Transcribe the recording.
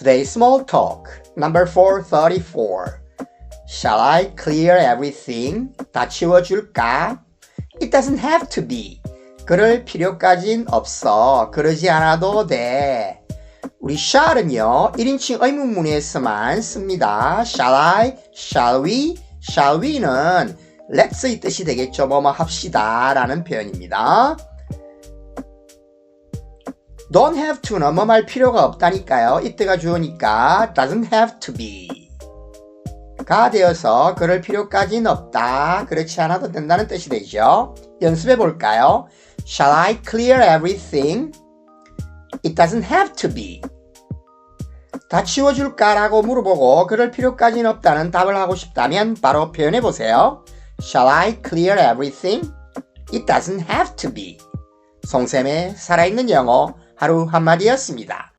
Today's small talk number 434. Shall I clear everything? 다 치워줄까? It doesn't have to be. 그럴 필요까진 없어. 그러지 않아도 돼. 우리 shall은요, 1인칭 의문문에서만 씁니다. Shall I? Shall we? Shall we는 let's 이 뜻이 되겠죠. 뭐뭐 합시다. 라는 표현입니다. Don't have to는 뭐말 필요가 없다니까요. 이때가 주어니까 doesn't have to be. 가 되어서 그럴 필요까지는 없다. 그렇지 않아도 된다는 뜻이 되죠. 연습해 볼까요? Shall I clear everything? It doesn't have to be. 다 치워줄까 라고 물어보고 그럴 필요까지는 없다는 답을 하고 싶다면 바로 표현해 보세요. Shall I clear everything? It doesn't have to be. 송쌤의 살아있는 영어 하루 한마디였습니다.